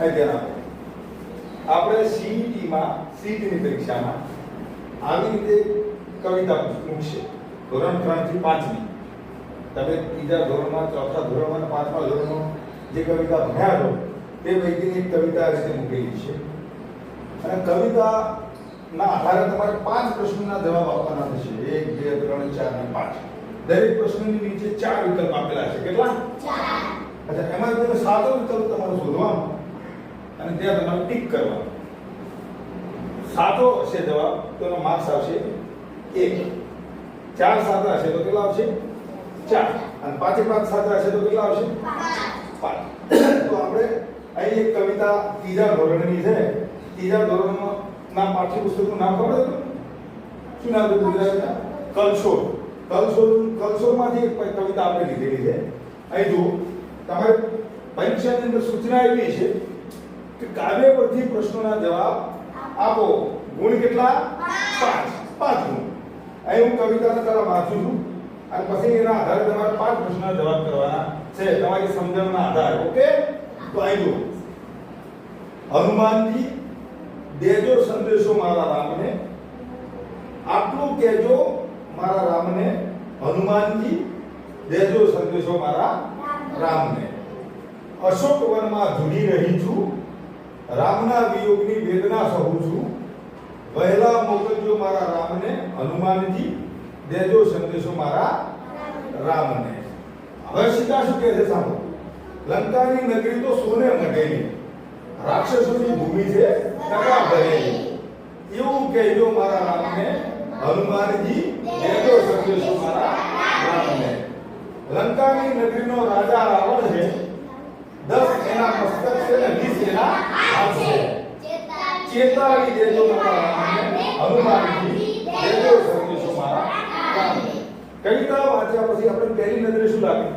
અહીં ધ્યાન આપો. આપણે CET માં CET ની પરીક્ષામાં આવી રીતે કવિતા મૂકશે. ધોરણ ત્રણથી પાંચની તમે બીજા ધોરણમાં ચોથા ધોરણમાં અને પાંચમા ધોરણમાં જે કવિતા ભણ્યા છો તે પૈકીની એક કવિતા રીતે મૂકેલી છે. અને કવિતાના આધારે તમારે પાંચ પ્રશ્નોના જવાબ આપવાના થશે એક બે ત્રણ ચાર અને પાંચ. દરેક પ્રશ્નની નીચે ચાર વિકલ્પ આપેલા છે. કેટલા? અચ્છા એમાં તમે સાતો વિકલ્પ તમારે શોધવાનો. અને ત્યાં તમારે ટીક કરવાનું. સાચો હશે જવાબ તો એનો માર્ક્સ આવશે એક. ચાર સાચા હશે તો કેટલા આવશે? ચાર. અને પાંચે પાંચ સાચા હશે તો કેટલા આવશે? તો આપણે અહીં એક કવિતા ત્રીજા ધોરણની છે. ત્રીજા ધોરણમાં ના પાઠ્યપુસ્તકનું નામ ખબર શું નામ હતું ગુજરાતના કલશોર કલશોર કલશોરમાંથી એક કવિતા આપણે લીધેલી છે. અહીં જુઓ. તમારે પરીક્ષાની અંદર સૂચના એવી છે. કે કાવ્ય પરથી પ્રશ્નોના જવાબ આપો. ગુણ કેટલા? પાંચ. પાંચ ગુણ. અહીં હું કવિતાને તમારા વાંચું છું. અને પછી એના આધારે તમારે પાંચ પ્રશ્નના જવાબ કરવાના છે. તમારી સમજણના આધારે. ઓકે? તો આવી જુઓ. હનુમાનજી દેજો સંદેશો મારા રામને. આટલું કહેજો મારા રામને. હનુમાનજી દેજો સંદેશો મારા રામને. અશોક વનમાં ધૂળી રહી છું. રામના વિયોગની વેદના સહું છું. વહેલા મોકલજો મારા રામને, હનુમાનજી. દેજો સંદેશો મારા રામને. હવે સીતા શું કહે છે સાંભળો. લંકાની નગરી તો સોને મઢેલી. રાક્ષસોની ભૂમિ છે ટકા ભરેલી. એવું કહેજો મારા રામને, હનુમાનજી, દેજો સંદેશો મારા રામને. લંકાની નગરીનો રાજા રાવણ છે દસ એના મસ્તક છે ને વીસ એના હાથ છે ચેતાવી દેજો હનુમાનજી દેજો સંદેશો મારા કવિતા વાંચ્યા પછી આપણે પહેલી નજરે શું લાગે?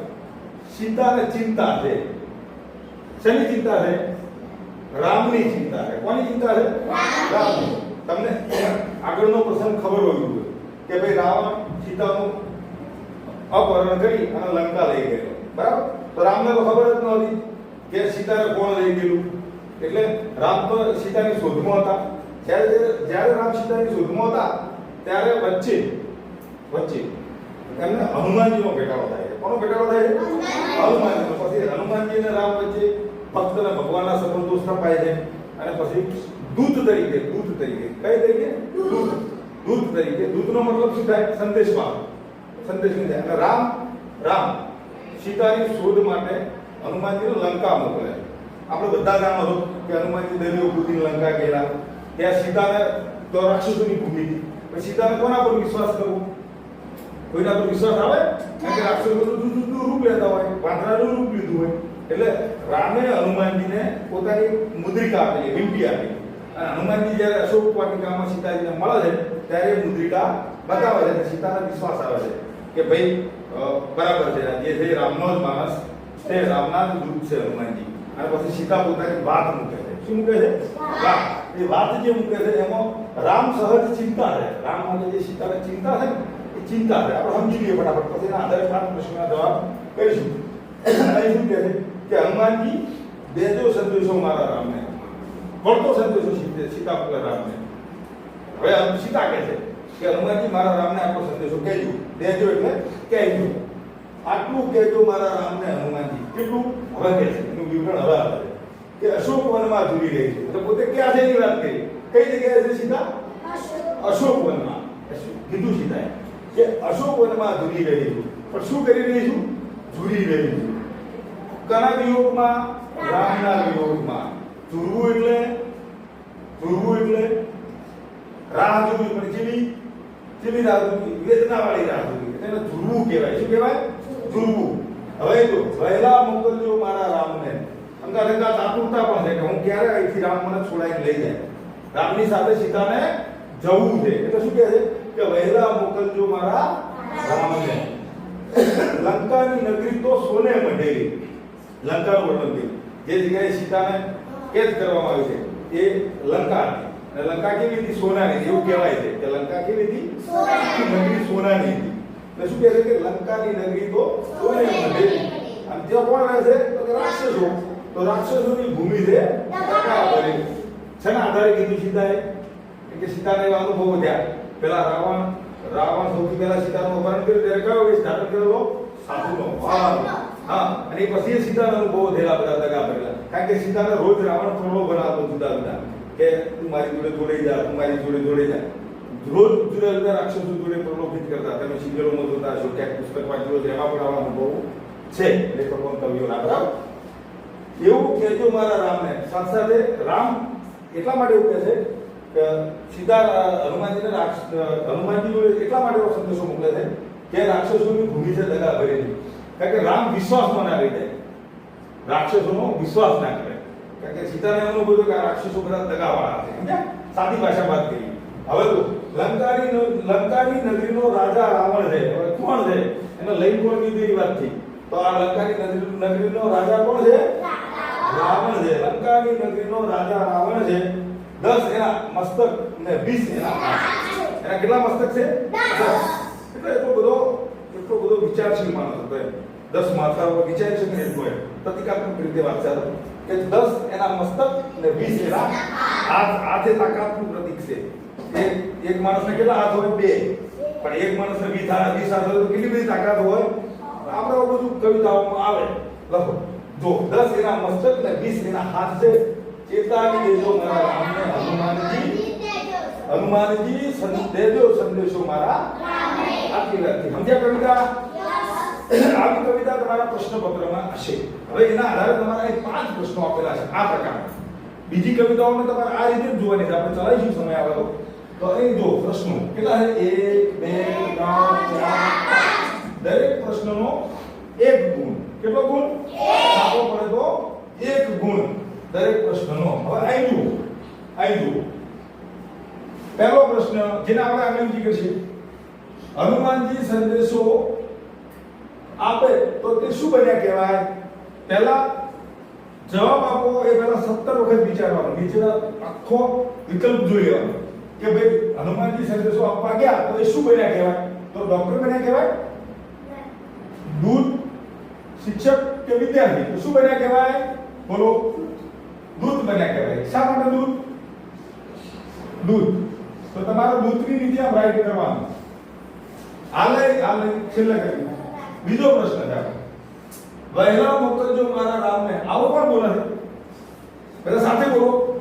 સીતાને ચિંતા છે. શેની ચિંતા છે? રામની ચિંતા છે. કોની ચિંતા છે? રામની. તમને આગળનો પ્રસંગ ખબર હોવી જોઈએ કે ભાઈ રાવણ સીતાનું અપહરણ કરી અને લંકા લઈ ગયો. બરાબર? તો રામને તો ખબર જ નહોતી કે સીતાને કોણ લઈ ગયેલું? એટલે રામ તો સીતાની શોધમાં હતા. જ્યારે જ્યારે રામ સીતાની શોધમાં હતા, ત્યારે વચ્ચે વચ્ચે એમને હનુમાનજીનો ઘટાડો થાય છે. કોનો ઘટાડો થાય છે? હનુમાનજીનો. પછી હનુમાનજી અને રામ વચ્ચે ભક્ત અને ભગવાનના સંબંધો સ્થપાય છે અને પછી દૂત તરીકે દૂત તરીકે, કઈ તરીકે? દૂત. દૂત તરીકે. દૂતનો મતલબ શું થાય? સંદેશમાં. સંદેશ થાય. અને રામ રામ સીતાની શોધ માટે હનુમાનજીને લંકા મોકલે આપણે બધા જાણો છો કે હનુમાનજી દરિયો કૂદીને લંકા ગયેલા. ત્યાં સીતાને તો રાક્ષસોની ભૂમિ હતી. પછી સીતાને કોના પર વિશ્વાસ કરવો? કોઈના પર વિશ્વાસ આવે? કારણ કે રાક્ષસોનું જુદું જુદું રૂપ લેતા હોય, વાંદરાનું રૂપ લીધું હોય. એટલે રામે હનુમાનજીને પોતાની મુદ્રિકા આપેલી વિંટી આપી. અને હનુમાનજી જ્યારે અશોક વાટિકામાં સીતાજીને મળે છે, ત્યારે મુદ્રિકા બતાવે છે સીતાને વિશ્વાસ આવે છે કે ભાઈ બરાબર છે, જે છે રામનો જ માણસ તે રામના જ દૂત છે હનુમાનજી. અને પછી સીતા પોતાની વાત મૂકે છે. શું મૂકે છે? એ વાત જે મૂકે છે, એમાં રામ સહજ ચિંતા છે રામ માટે જે સીતાને ચિંતા છે એ ચિંતા છે આપણે સમજી લઈએ ફટાફટ. પછી એના આધારે પાંચ પ્રશ્નના જવાબ કરીશું. અહીં શું કહે છે? કે હનુમાનજી દેજો સંદેશો મારા રામને. વળતો સંદેશો સીતા પોતા રામને. હવે સીતા કહે છે કે હનુમાનજી મારા રામને આપણો સંદેશો કહેજો દેજો એટલે કહેજો આટલું કહેજો મારા રામને હનુમાનજી. કેટલું? હવે કહે છે એનું વિવરણ હવે આવે કે અશોક વનમાં ઝૂલી રહી છે. એટલે પોતે ક્યાં છે એની વાત કરી? કઈ જગ્યાએ છે સીતા? અશોક વનમાં. કીધું સીતાએ કે અશોક વનમાં ઝૂલી રહી છું. પણ શું કરી રહી છું? ઝૂલી રહી છું. કના વિયોગમાં? રામના વિયોગમાં. ઝૂલવું એટલે? ઝૂલવું એટલે? રાહ જોવી. પણ જેવી જેવી રાહ જોવી? વેદના વાળી રાહ જોવી. એને ઝૂલવું કહેવાય. શું કહેવાય? ઝૂલવું હવે જો વહેલા મોકલજો મારા રામને. અંકા લંકા આતુરતા પણ છે કે હું ક્યારે અહીંથી રામ મને છોડાઈને લઈ જાય. રામની સાથે સીતાને જવું છે. એટલે શું કહે છે? કે વહેલા મોકલજો મારા રામને. લંકાની નગરી તો સોને મઢેલી લંકાનું વર્ણન જે જગ્યાએ સીતાને કેદ કરવામાં આવી છે એ લંકા લંકા કેવી હતી સોનાની એવું કહેવાય છે કે લંકા કેવી હતી સોનાની. નગરી સોનાની હતી. એટલે શું કહે છે કે લંકાની નગરી તો મઢેલી અને ત્યાં કોણ રહે છે? તો કે રાક્ષસો. તો રાક્ષસોની ભૂમિ છે શેના આધારે કીધું સીતાએ? કે સીતાને એવા અનુભવો થયા પેલા રાવણ રાવણ સૌથી પહેલા સીતાનું અપહરણ કર્યું ત્યારે કયો વેશ ધારણ કરેલો સાધુનો વાહ. હા અને પછી સીતાના અનુભવો થયેલા બધા દગા ભરેલા કારણ કે સીતાને રોજ રાવણ થોડો બનાવતો જુદા જુદા. કે તું મારી જોડે જોડે જા તું મારી જોડે જોડે જા. રોજ જુદા જુદા રાક્ષસો જોડે પ્રલોભિત કરતા તમે સિરિયલોમાં જોતા હશો ક્યાંક પુસ્તક વાંચ્યો છે. એમાં પણ આવા અનુભવો છે. લેખકો કવિઓના બરાબર? એવું કહેજો મારા રામને. સાથે રામ એટલા માટે એવું કહે છે કે સીતા હનુમાનજીને હનુમાનજી જોડે એટલા માટે એવો સંદેશો મોકલે છે કે રાક્ષસોની ભૂમિ છે દગા ભરેલી. કારણ કે રામ વિશ્વાસમાં ના રહી જાય રાક્ષસોનો વિશ્વાસ ના કરે. કારણ કે સીતાને અનુભવ કે આ રાક્ષસો બધા દગાવાળા છે. સાદી ભાષા વાત કરી. હવે તો લંકાની લંકાની નગરીનો રાજા રાવણ છે. હવે કોણ છે? એને લઈને કોણ કીધી એ વાતથી તો આ લંકાની નગરી નગરીનો રાજા કોણ છે? રાવણ છે. લંકાની નગરીનો રાજા રાવણ છે. દસ એના મસ્તક ને વીસ એના એના કેટલા મસ્તક છે? એટલે એટલો બધો એટલો બધો વિચારશીલ માણસ હતો. દસ માથા ઉપર વિચારી શકે એટલો એમ પ્રતિકાત્મક રીતે વાત ચાલે. કે દસ એના મસ્તક ને વીસ એના હાથ. હાથે તાકાતનું પ્રતીક છે. એક એક માણસને કેટલા હાથ હોય? બે. પણ એક માણસને વીસ હાથ વીસ હાથ હોય કેટલી બધી તાકાત હોય? આપણે બધું કવિતાઓમાં આવે. લખો. જો દસ એના મસ્તક ને વીસ એના હાથ છે ચેતાવી દેજો મારા રામને હનુમાનજી. હનુમાનજી દેજો સંદેશો મારા આટલી વાતથી. સમજ્યા કવિતા? આવી કવિતા તમારા પ્રશ્નપત્રમાં હશે. હવે એના આધારે તમારા એ પાંચ પ્રશ્નો આપેલા છે. આ પ્રકારના. બીજી કવિતાઓને તમારે આ રીતે જ જોવાની છે. આપણે ચલાવીશું સમય આવે તો તો અહીં જો પ્રશ્નો. કેટલા છે? એક બે ત્રણ ચાર પાંચ. દરેક પ્રશ્નનો એક ગુણ. કેટલો ગુણ? આપો પડે તો એક ગુણ દરેક પ્રશ્નનો. હવે અહીં જુઓ અહીં જુઓ. પહેલો પ્રશ્ન જેને આપણે આગળ કરીએ હનુમાનજી સંદેશો આપે તો તે શું બન્યા કહેવાય? પહેલા જવાબ આપો એ પહેલા 17 વખત વિચારવાનું. નીચેના આખો વિકલ્પ જોઈ લેવાનો. કે ભાઈ હનુમાનજી સંદેશો આપવા ગયા? તો એ શું બન્યા કહેવાય? તો ડોક્ટર બન્યા કહેવાય? દૂધ શિક્ષક કે વિદ્યાર્થી? તો શું બન્યા કહેવાય? બોલો. દૂધ બન્યા કહેવાય. શા માટે દૂધ? દૂધ. તો તમારે દૂધની નીચે આમ રાઈટ કરવાનું. હાલે હાલે. છેલ્લે કરી. બીજો પ્રશ્ન છે. આપણો. વહેલા મોકલજો મારા રામને આવો પણ બોલે છે બધા સાથે બોલો.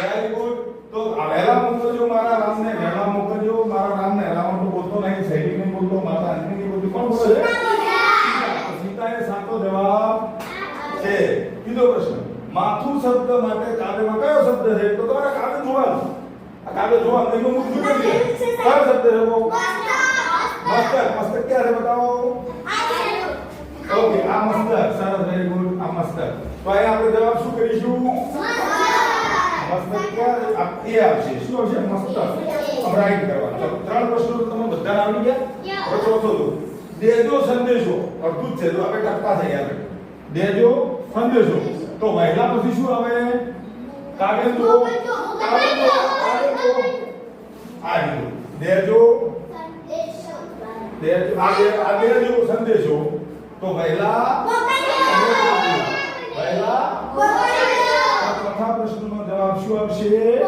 વેરી ગુડ તો વહેલા મોકલજો મારા રામને વહેલા મોકલજો મારા રામને રાવણ તો બોલતો નહીં સૈનિક ને બોલતો માતા અંજની બોલતી કોણ બોલે છે? સીતાએ સાચો જવાબ છે. બીજો પ્રશ્ન માથું શબ્દ માટે કાવ્યમાં કયો શબ્દ છે? તો તમારે કાવ્ય જોવાનું. આ કાવ્ય જોવાનું એનું. કયો શબ્દ છે? મસ્તક. મસ્તક ક્યાં છે બતાવો? ઓકે આ મસ્તક. સરસ વેરી ગુડ આ મસ્તક. તો અહીંયા આપણે જવાબ શું કરીશું? મસ્તક એ આવશે. શું આવશે? મસ્તક આમ રાઈટ કરવાનું ચલો ત્રણ પ્રશ્નો તો તમને બધાને આવડી ગયા? હવે ચોથો જો દેજો સંદેશો. અડધું જ છે. તો આપણે ટપકા થઈ ગયા. આપણે. દેજો સંદેશો. તો વહેલા પછી શું આવે? કાગળ જો કાગળ જો. કાગળ જો આ રહ્યું. દેજો. દેજો. આ દે- આ દેજો સંદેશો. તો વહેલા વહેલા આ ચોથા પ્રશ્નનો જવાબ શું આવશે?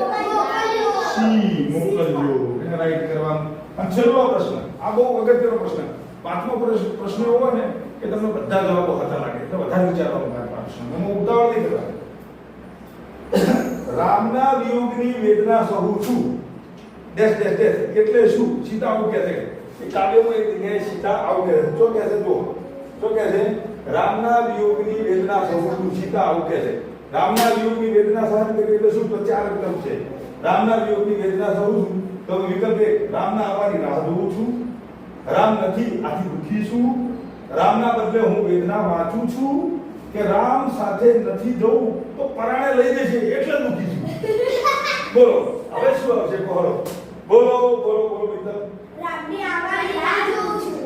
મોકલજો એને રાઈટ કરવાનું. અને છેલ્લો પ્રશ્ન, આ બહુ અગત્યનો પ્રશ્ન. પાંચમો પ્રશ્ન એવો ને કે તમને બધા જવાબો હતા લાગે એટલે વધારે વિચારવાનું થાય પ્રશ્ન. એમાં ઉતાવળ નહીં કરવા રામના વિયોગની વેદના સહુ છું. Dash dash dash. એટલે શું? સીતા આવું કહે છે. એ કાવ્યમાં એક જગ્યાએ સીતા આવું કહે છે. શું કહે છે? જો શું કહે છે? રામના વિયોગની વેદના સહુ છું, સીતા આવું કહે છે. રામના વિયોગની વેદના સહન કરી એટલે શું? તો ચાર વિકલ્પ છે. રામના વિયોગની વેદના સહુ છું તો વિકલ્પ એક રામના આવવાની રાહ જોઉં છું. રામ નથી આથી દુઃખી છું. રામના બદલે હું વેદના વાંચું છું કે રામ સાથે નથી જવું તો પરાણે લઈ જશે એટલે દુઃખી છું. બોલો હવે શું આવશે? બોલો બોલો બોલો બોલો મિત્ર.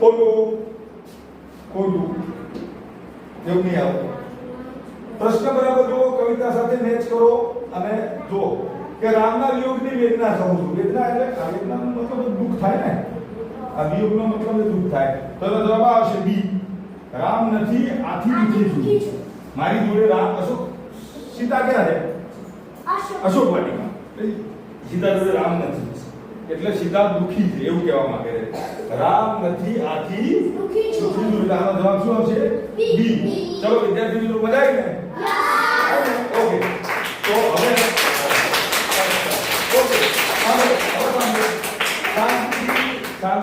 ખોટું ખોટું. એવું નહીં આવતું પ્રશ્ન બરાબર જુઓ કવિતા સાથે મેચ કરો અને જુઓ. કે રામના વિયોગની વેદના કહું છું. વેદના એટલે આ વેદનાનો મતલબ દુઃખ થાય ને. આ વિયોગનો મતલબ દુઃખ થાય. તો એનો જવાબ આવશે બી. રામ નથી આથી દુઃખી છું મારી જોડે રામ અશોક સીતા ક્યાં છે? અશોક. વાટિકા સીતા જોડે રામ નથી. એટલે સીતા દુઃખી છે એવું કહેવા માંગે છે. રામ નથી આથી દુઃખી છું. આનો જવાબ શું આવશે? બી. બી. ચલો વિદ્યાર્થી મિત્રો મજા આવી ને ઓકે. તો હવે